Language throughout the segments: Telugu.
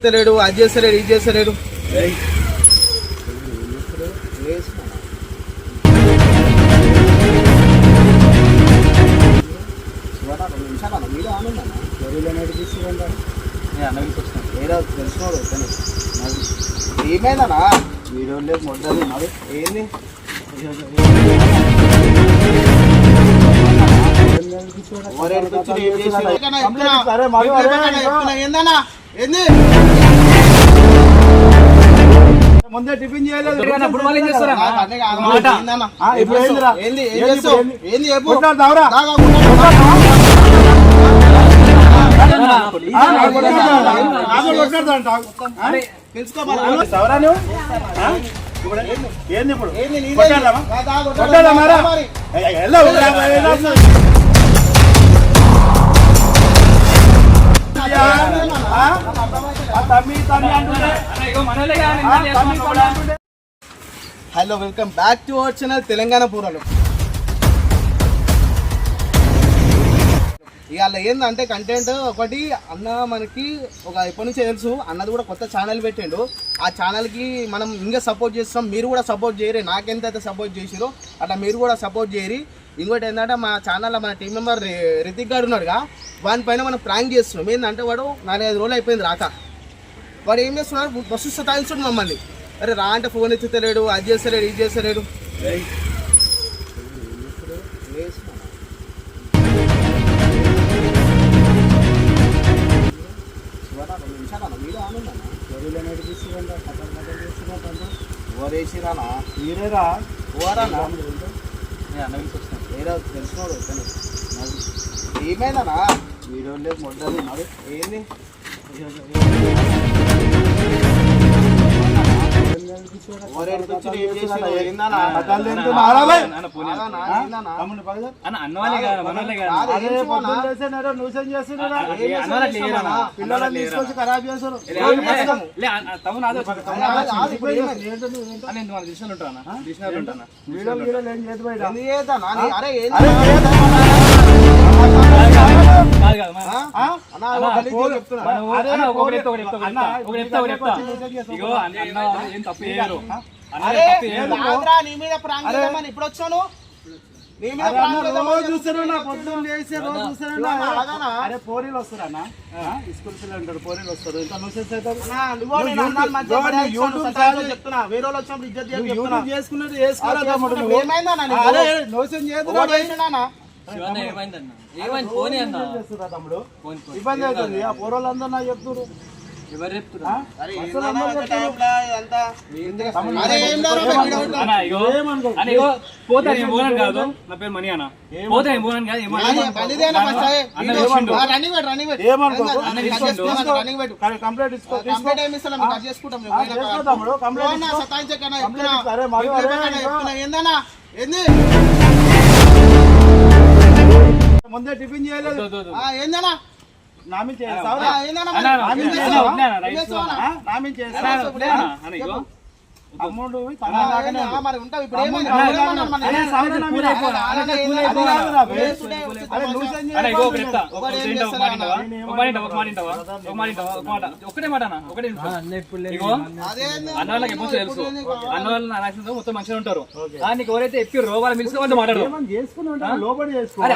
చేస్తలేడు అది చేస్తలేడు ఇది చేస్తలేడు. ఏమైందనా మీరు మొదలు మరి ఏంది ఏందన్నా ఏంది? ముందే టిఫిన్ చేయలేదు ఇప్పుడు ఏందిరా? ఏంది ఏం చేస్తావు ఏంది? చెప్పు దావరా? Hello welcome back to our channel Telangana పూరలు ఇవాళ ఏంటంటే కంటెంట్ ఒకటి అన్న మనకి ఒక ఎప్పటి నుంచి తెలుసు అన్నది కూడా కొత్త ఛానల్ పెట్టిండు. ఆ ఛానల్కి మనం ఇంకా సపోర్ట్ చేస్తాం మీరు కూడా సపోర్ట్ చేయరు. నాకెంతైతే సపోర్ట్ చేసిరో అట్లా మీరు కూడా సపోర్ట్ చేయరు. ఇంకోటి ఏంటంటే మా ఛానల్లో మన టీం మెంబర్ రితిక్ గారు ఉన్నాడుగా. వాని పైన మనం ప్రాంక్ చేస్తున్నాం. ఏంటంటే వాడు నాలుగైదు రోజులు అయిపోయింది రాక. వాడు ఏం చేస్తున్నాడు? బస్సు సతాయిస్తున్నాడు మమ్మల్ని. అరే రా అంటే ఫోన్ ఎత్తుతలేడు అది చేస్తలేడు ఇది చేస్తలేడు. ఓరేసిరానా మీరేరా? ఓరానా ఏదో తెలిసినోడు ఇతను. ఏమైందనా వీడియోలే మొదలు మరి. ఏంది? పిల్లలని అన్నవాళ్ళు తీసుకొచ్చి ఖరాబ్ చేస్తారు ఏం వీడియో వీడియో ఏం చేతి బయట? ఇప్పుడు వచ్చాను పోరీలు వస్తారన్నా స్కూల్ పిల్లలు పోరీలు వస్తారు ఇంకా న్యూసెన్స్ అవుతారు చేసుకున్నట్టు చేసుకోరా తమ్ముడు. ఇబ్బంది అవుతుంది. ఆ నాకు చెప్తున్నారు ఎవరు పోతా నేను పోనాను కాదు. నా పేరు మణి అన్న. పోతా నేను పోనాను కాదు. కంప్లీట్. ఏందన్నా? ఏంది? ముందే టిఫిన్ చేయలేదు. ఏందన్నా? నామి ఆ, చేస్తావా? ఏందన్నా అన్న, చేస్తావా? రైస్ చేస్తావా? ఒకటి మాట ఒకటే మాట అన్న వాళ్ళకి ఎప్పుడు తెలుసు. ఇప్పుడు? అన్న వాళ్ళు నా నాశనంతో మొత్తం మంచిగా ఉంటారు. దానికి ఎవరైతే ఎప్పిర్రో వాళ్ళు మిలిసి వాళ్ళు మాట్లాడరు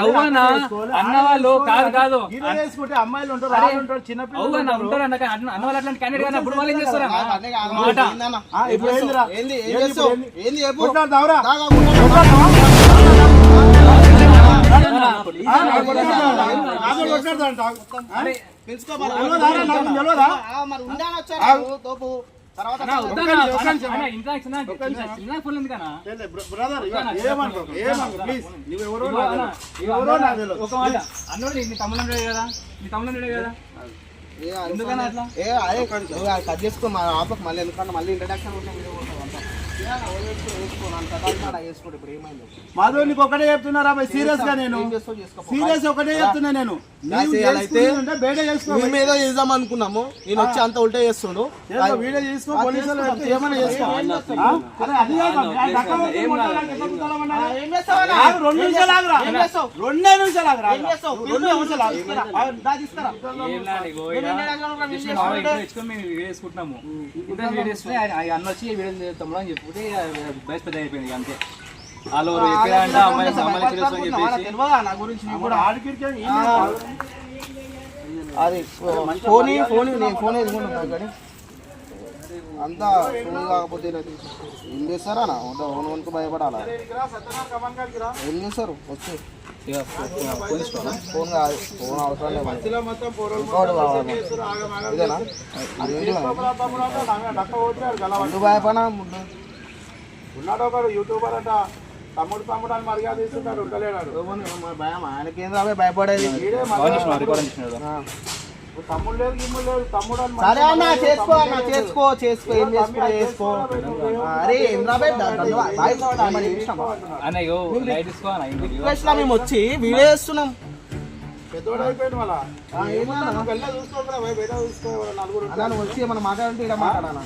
అవునా? అన్న వాళ్ళు కాదు కాదు. అమ్మాయిలు ఉంటారు ఉంటారు అన్న వాళ్ళు అట్లాంటి క్యాండిడేట్ కానీ అప్పుడు వాళ్ళు ఏం చేస్తారా ఏందిరా? ఏంది? ఏం ఏంది చేస్తావు? ఏంది? చెప్పు? బ్ర- బ్రదర్ ఏమనుకో ఏమనుకో ప్లీజ్ నువ్వు ఎవరో నాకు తెలియదు. అన్నోడు నీ తమ్ముడు కదా? నీ తమ్ముడు కదా? ఏ, ఎందుకన్నా అట్లా? ఏ అదే నువ్వు అది కట్ చేసుకో మా ఆపకు మళ్ళీ ఎందుకంటే మళ్ళీ ఇంట్రడక్షన్ ఉంటుంది మాధవ్ నీకు ఒకటే చెప్తున్నారా బాయ్ సీరియస్గా నేను. సీరియస్ ఒకటే చెప్తున్నా నేను. మీద చేద్దాం అనుకున్నాము. నేను వచ్చి అంత ఉల్టా చేస్తుండు. వీడియో చేసుకో పోలీసులు ఏమైనా చేసుకో రెండు నిమిషాలు ఆగురా. రెండే నిమిషాలు ఆగురా. రెండే వీడియో అన్న వచ్చి చేస్తాము అని చెప్పుకుంటే బయట అయిపోయింది అంతే. వాళ్ళు అమ్మాయి అని చెప్పేసి. అది ఫోన్ ఫోన్ నేను ఫోన్ కానీ. అంతా ఫోన్ కాకపోతే. ఏం చేస్తారా నా? ఫోన్ వరకు భయపడాలా. ఏం చేస్తారు? వచ్చి? ఫోన్ కాదు ఫోన్ అవసరం లేదు. ఇదేనా. ముందు భయపడినా? ముందు ఉన్నాడు ఒకడు యూట్యూబర్ అంట. తమ్ముడు తమ్ముడు అని మర్యాద ఇస్తున్నాడు ఉండలేడు ఏమని మరి భయం. ఆయనకేం రాబోయే భయపడేది. తమ్ముడు. లేదు గిమ్ముడు లేదు తమ్ముడు అని సరే అన్న చేసుకో అన్న చేసుకో చేసుకో ఏం చేసుకో చేసుకో. అరే మేము వచ్చి వీడియో చేస్తున్నాం. పెద్దోడు మళ్ళా. వెళ్ళ చూసుకోకరా బయట నలుగురు వచ్చి మాట్లాడంటే ఇక్కడ మాట్లాడా.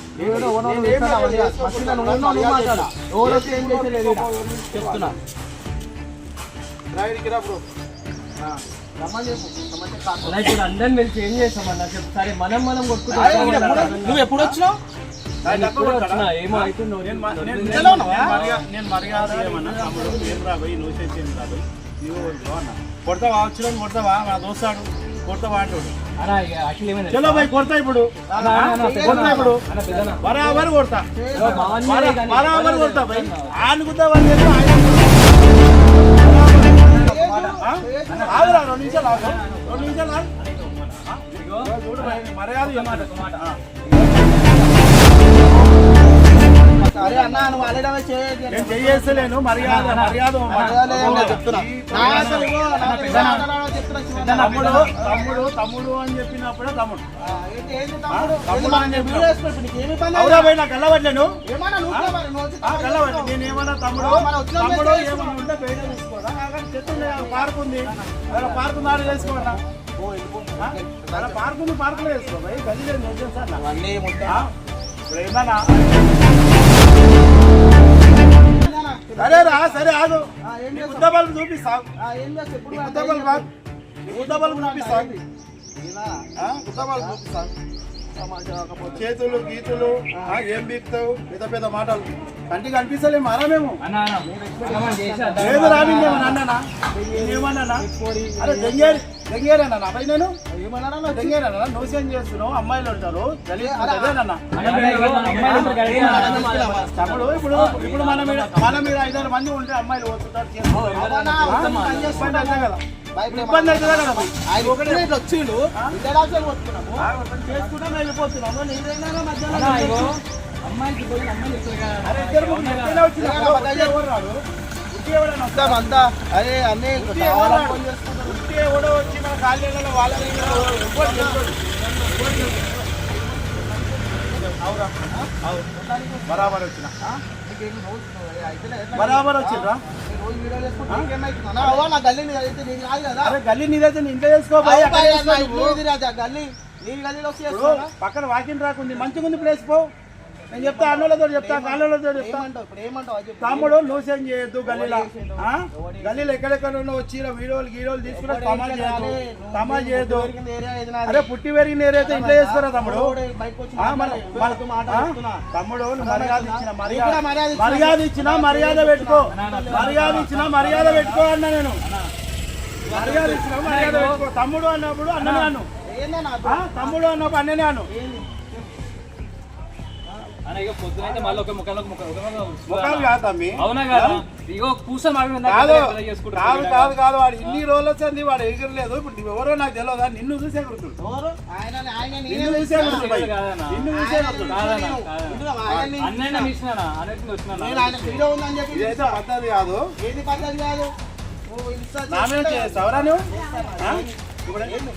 ఎవరు వచ్చి ఏం చేసేది చెప్తున్నా. రైడ్కి రా బ్రో. ఇప్పుడు ఏం చేస్తామన్నా? చెప్పు. సరే మనం మనం కొట్టుకుంటాం నువ్వు ఎప్పుడు వచ్చినావు? ఏమో అవుతుందో నేను మ- నేను- ఇంతలో నేను ఉన్నావా? మర్యాద నేను మర్యాద ఏమన్నా? తమ్ముడు ఏం రా భయ్ నువ్వు చేసి ఏం అన్న కొడతావా? వచ్చిన కొడతావా? నా దోస్తాడు. కొడతావా అంటాడు. చలో భయ్ కొడతా ఇప్పుడు. కొడతా ఇప్పుడు. బరాబర్ కొడతా. బరాబర్ కొడతా భయ్ ఆనుకుంటా వాళ్ళు ఆగురా రెండు నిమిషాలు ఆగు. రెండు నిమిషాలు మర్యాద అరే అన్న నువ్వు నేను మర్యాద మర్యాద చెప్తున్నా. తమ్ముడు తమ్ముడు తమ్ముడు అని చెప్పినప్పుడే తమ్ముడు. తమ్ముడు? అని చెప్పు. ఇప్పుడు నీకు ఏమన్నా గల్లవట్లే చెప్తావు. నేను ఏమన్నా తమ్ముడు తమ్ముడు? ఏమన్నా ఉంటే బయట చూసుకోరా? చెట్టు పార్క్ ఉంది. పార్క్ ఉంది ఆడ చేసుకోరా? ఓ, వెళ్ళిపో. అక్కడ పార్క్ ఉంది పార్కులో వేసుకో గల్లీ లేదు చేస్తాను అవన్నీ ముద్ద. ఇప్పుడు ఏందన్నా? సరే రా సరే ఆగు? ముద్ద బల్బు చూపిస్తా. ఆ, ఏం చేస్తావు? ఎప్పుడు నీ కూడా ముద్ద బల్బు రా. బల్బు చూపిస్తా. ఇలా ఆ, ముద్ద బల్బు. చేతులు గీతులు ఆ, ఏం బీక్తావు? పెద్ద పెద్ద మాటలు. కంటికి కనిపిస్తలే మారా మేము. లేదు అన్నానా? నేనేమన్నానా అరే దెంగేరి దెంగేరేనా నా పై నేను? ఏమన్నాడా నువ్వు? చేస్తున్నావు? అమ్మాయిలు ఉంటారు? తమ్ముడు ఇప్పుడు ఇప్పుడు మన మీద మన మీద ఐదారు మంది ఉంటే అమ్మాయిలు వస్తుంటారు ఇబ్బంది. అవుతుంది కదా? ఆయన ఒకటే వచ్చిండు. చేసుకుంటాం వెళ్ళిపోతున్నాము నీదేనా మధ్యాహ్నం అమ్మాయికి పోయి అమ్మాయిలు అంతా అరే అన్నీ ఎవడో వచ్చి మన కాళ్ళలో వాళ్ళ. బరాబర్ వచ్చిన? బరాబర్ వచ్చిండ్రా గల్లీ నీదైతే నీ ఇంట్లో చేసుకో భయ్, అవ్వ, అక్కడ అయ్యా, చేసుకో నా నువ్వు. ఇల్లు ఇది రాజా, గల్లీ నీ గల్లీలో? పక్కన వాకింగ్ రాకుంది మంచిగా ఉంది ప్లేస్ పో నేను చెప్తా అన్నోళ్ళతో చెప్తా కాళ్ళతో చెప్తా. తమ్ముడు లూసేం చేయొద్దు గల్లీలో? గల్లీలో ఎక్కడెక్కడ వచ్చి వీడియోలు గీడియోలు తీసుకుని తమాజ్ చేయొద్దు. తమాజ్ చేయొద్దు. ఏరియా. అరే పుట్టి పెరిగిన ఏరైతే ఇంట్లో చేసుకోరా తమ్ముడు. తమ్ముడు మర్యాద ఇచ్చిన మర్యాద. ఇచ్చిన. మర్యాద పెట్టుకో. మర్యాద ఇచ్చిన మర్యాద పెట్టుకో అన్న నేను. మర్యాద ఇచ్చిన మర్యాద పెట్టుకో. తమ్ముడు అన్నప్పుడు అన్ననే అను ఏందన్నా? ఆ? తమ్ముడు అన్నప్పుడు అన్ననే అను ముఖంలో కాదు తమ్మి అవునా కదా ఇగో కూర్చొని కాదు కాదు కాదు కాదు వాడు ఇన్ని రోజులు వచ్చింది వాడు ఎగరలేదు ఇప్పుడు ఎవరో నాకు తెలియదా నిన్ను చూసే గుర్తుడు నిన్ను చూసే గుర్తుడు. నిన్ను చూసే గుర్తుడు ఇదైతే పద్ధతి కాదు ఏది పద్ధతి కాదు నువ్వు? ఇప్పుడు ఏంది?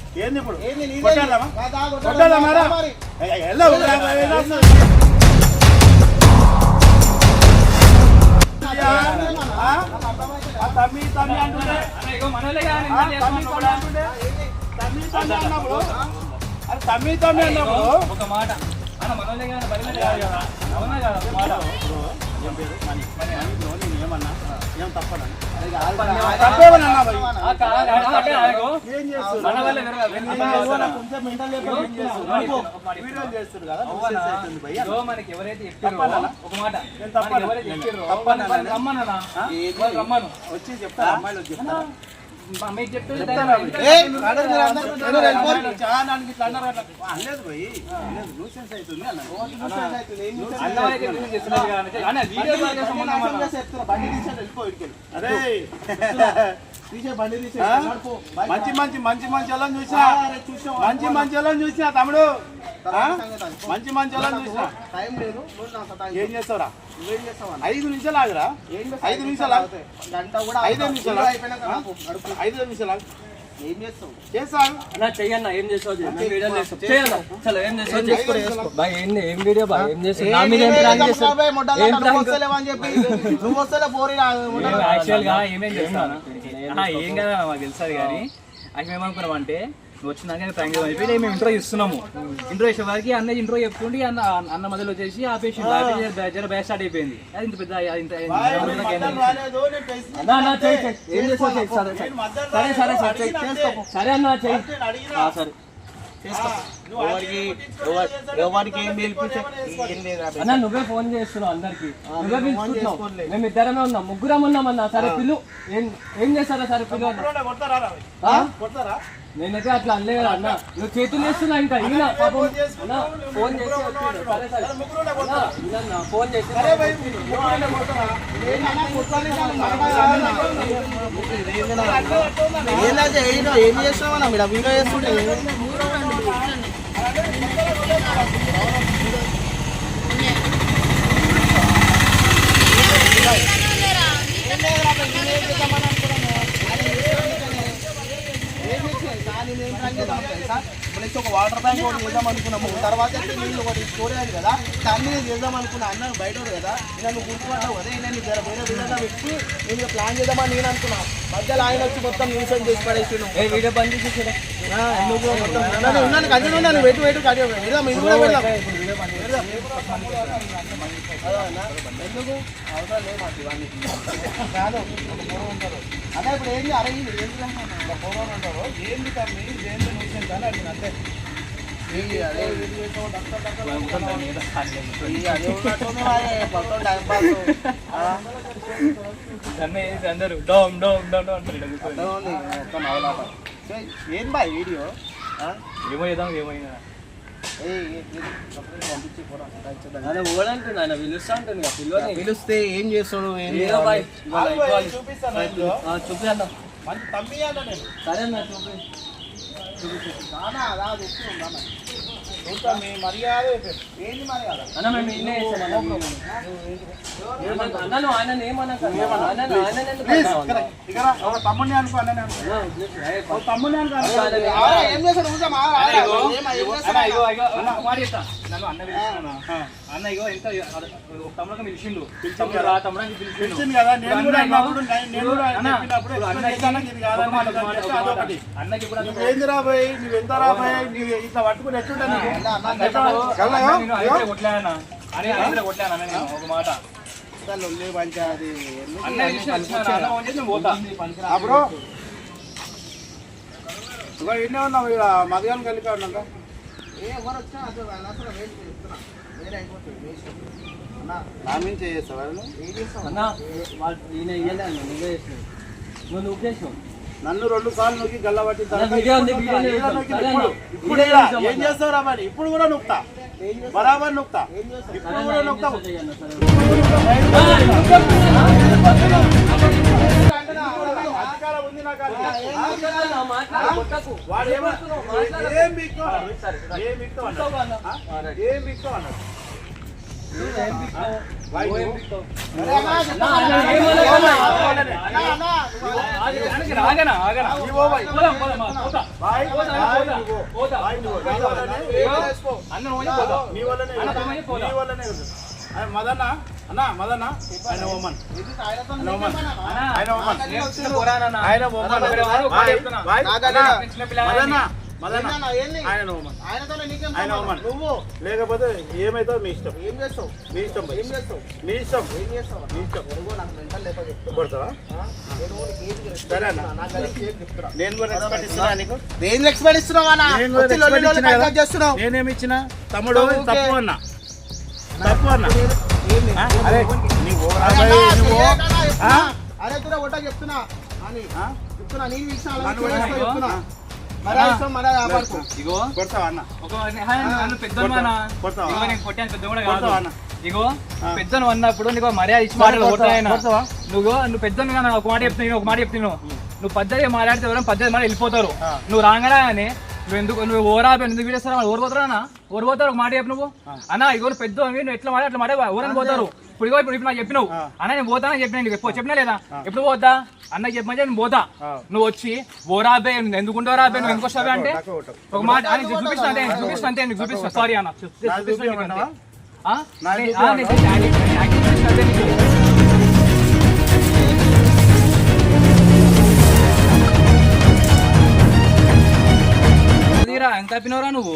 తమ్మి తమ్మి అన్నప్పుడు ఒక మాట బరిలోనే కాదు కదా అవునా కదా మాట. ఏం చేస్తారు మన చేస్తున్నారు? కొంచెం మెంటల్ లేకపోతే ఏం. ఇగో మనకి ఎవరైతే చెప్పారో తప్పనా? ఒక మాట నేను తప్పనా? ఎవరైతే నేను చెప్పారో తప్పనా నేను? వాళ్ళు రమ్మను వచ్చి చెప్తారా అమ్మాయిలు చెప్తారా చేసి మంచి మంచి మంచి మంచి అరే చూసావా? మంచి మంచి వాళ్ళని చూసినా తమ్ముడు మంచి మంచి టైం లేదు. ఏం చేస్తావురా? నువ్వేం చేస్తావు? ఐదు నిమిషాలు ఆగురా? ఐదు నిమిషాలు. గంట కూడా ఐదు. నిమిషాలు. ఐదు నిమిషాలు? ఆగు. ఏం చేస్తావు? చేస్తాను అన్న చెయ్యన్న ఏం చలో చేసుకో బాయ్ వీడియో బాయ్ చేస్తావు? ఏ నా మీద ఏం నీవే ప్రాంక్ ఏదో చేస్తావు? బాబాయ్ మొడ్డలా ఏం నువ్వు ప్రాంక్ వస్తలేవు అని చెప్పి. నువ్వు వస్తలే పోరి మేము యాక్చువల్గా ఏమేం చేస్తాను ఏం కదా మాకు తెలుస్తుంది కానీ. యాక్చువల్ ఏమనుకున్నాం అంటే నువ్వు వచ్చినాక ప్రాంక్ అయిపోయి మేము ఇంట్రో ఇస్తున్నాము. ఇంట్రో చేసే వారికి అన్న ఇంట్రో చెప్తుండి అన్న అన్న మధ్యలో వచ్చేసి ఆపేసి జర బ్యాచ్ స్టార్ట్ అయిపోయింది. అది ఇంత పెద్ద ఇంత ఏం చేస్తావు? సరే సరే. సరే సరే అన్న చెయ్యి. నేను అడిగినా ఆ, సరే. అన్న నువ్వే ఫోన్ చేస్తున్నావు అందరికి. నువ్వే పిలుస్తున్నావు. మేము ఇద్దరమే ఉన్నాం. ముగ్గురం ఉన్నాం అన్న సరే పిలు. ఏం ఏం చేస్తారా సరే పిలు అన్న నేనైతే అట్లా అనలేదు అన్న. నువ్వు చేతులు చేస్తున్నా ఇంకా ఈయన పాపం. అన్న ఫోన్ చేసి వచ్చిండు. సరే సరే. ముగ్గురునే అన్న, ఈయనన్న ఫోన్ చేసి సరే భయ్ ముగ్గురునే కొడతారా ఏంటంటే ఏంటో ఏం చేస్తుంటే ఒక వాటర్ బ్యాంక్ ఒకటి చేద్దాం అనుకున్నాము తర్వాత నీళ్ళు ఒకటి స్టోరేజ్ కదా దాన్ని నేను చేద్దాం అనుకున్నా అన్న బయట కదా నువ్వు గుర్తుపడ్డావు కదా ఇలా నీకు జర వేరే విధంగా పెట్టి నేను ప్లాన్ చేద్దామని నేను అనుకున్నా మధ్యలో ఆయన వచ్చి మొత్తం న్యూసెన్స్ చేసి పడేసి ఏ వీడియో బంద్ చేసి చూడు. ఉన్నాను. కంటిన్యూ ఉన్నాను వెయిట్ వెయిట్ కంటిన్యూ పెడదాం ఇది కూడా పెడదాం. ఎందుకు అవసరం లేదు మాకు ఇవన్నీ కాదు ఒక పూర్వం ఉంటారు అదే ఇప్పుడు ఏంది అరే ఇది ఏంటి ఒక పూర్వం ఉంటారు ఏంది తమ్మి ఏంది న్యూసెన్స్ అని అది అంతే ఇది అందరూ డోమ్ డోమ్ డోమ్ అంటారు ఏం బాయ్ వీడియో ఏమో ఏదో ఏమైనా ఆయన ఓడంటున్నా ఆయన పిలుస్తా ఉంటుంది కదా పిల్లలు పిలిస్తే ఏం చేస్తాడు ఏం. చూపిస్తాను చూపి సరే అన్న చూపి. రానా, తమ్ముడిని అనుకో తమ్ముడిని అన్న. ఇగో? అన్న, ఇగో, ఎంత తమ్ముడు పిలిచిండు. తమ్ముడు రా తమ్ముడు అని పిలిచిండు. పిలిచింది కదా. నేను కూడా కూడా అన్నకి అంత- నువ్వేంది రాబోయ్ నువ్వు ఎంత రాబోయ్ నువ్వు ఇట్లా పట్టుకుని ఎట్లుంటా నీకు? ఒక మాట ఇన్నే ఉన్నావు ఇక్కడ మధ్యాహ్నం కలిపి ఉన్నాక ఏ, వేరే నా మీద చేస్తావా నువ్వు? చేస్తావు? నువ్వు చేసావు నన్ను రెండు సార్లు నొక్కి గల్లబట్టి. ఇప్పుడు ఏం అన్న. చేస్తావు రా మరి ఇప్పుడు కూడా నొక్తా ఏం చేస్తావు? బరాబర్ నొక్తా? ఇప్పుడు కూడా అన్న, ఏం అన్నాడు. అన్నాడు. బిక్తావు ఆగనా ఆగనా పోదాం పోదాం పోతా. పోతా అన్న పోతా నీ వల్లనే నీ వల్లనే ఆయన మదన్న అన్న మదన్న ఆయన ఓమన్. ఆయన ఓమన్. ఆయన ఓమన్. ఆయన ఓమన్. మదన్న. లేకపోతే ఏమైతావు మీ ఇష్టం? ఏం చేస్తావు? మీ ఇష్టం ఏం చేస్తావు? మీ ఇష్టం. ఏం చేస్తావు? మీ ఇష్టం. చేస్తున్నావు. నేనేమి తమ్ముడు తప్పు అన్నా. తప్పు అన్నా. అరే చెప్తున్నా? చెప్తున్నా. ఇగో. కొడతావా అన్న? ఒక నేను కొట్టాను పెద్ద కూడా కొడతావా కాదు. అన్న? ఇగో పెద్దను అన్నప్పుడు నీకు మర్యాద ఇచ్చి మాట్లాడు కొడతాయన కొడతావా? నువ్వు నువ్వు పెద్దను కానీ ఒక మాట చెప్తున్నా ఒక మాట చెప్తున్నావు. నువ్వు పద్ధతి మాట్లాడితే ఎవరైనా పద్ధతి మాట వెళ్ళిపోతారు. నువ్వు రాగానే నువ్వు ఎందుకు నువ్వు ఓరా ఎందుకు వీడేస్తారా ఓరు ఒకటి పోతారు? ఒక మాట చెప్పు నువ్వు. అన్న ఇగో పెద్ద నువ్వు ఎట్లా మాట అట్లా మాట ఊరని పోతారు. ఇప్పుడు ఇప్పుడు ఇప్పుడు నాకు చెప్పినవు. అన్న నేను పోతానని చెప్పిన నీకు. చెప్పినా లేదా? ఎప్పుడు పోతా? అన్న చెప్పమని నేను పోతా. నువ్వు వచ్చి ఓరాబే ఎందుకుంటో రాబే నువ్వు ఎందుకు వస్తావే అంటే ఒక మాట చూపిస్తా అంటే చూపిస్తా అంటే చూపిస్తా. సారీ అన్న. ఎంత పినోరా నువ్వు?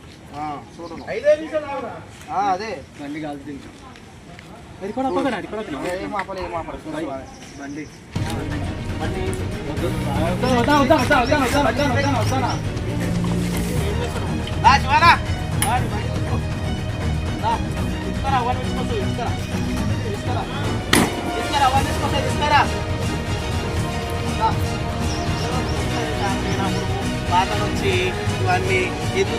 ఆ, చూడు నువ్వు. ఐదే నిమిషాలు ఆగురా. ఆ, అదే బండి కాదు జంగు ఏం ఆపలే ఏం ఆపలే. బండి బండి వద్దా, వద్దా, వద్దా, వద్దా, వద్దా, వద్దా, వద్దా, వద్దా. రా, శివారా. రా, బండి. పాత నుంచి ఇవన్నీ ఎందుకు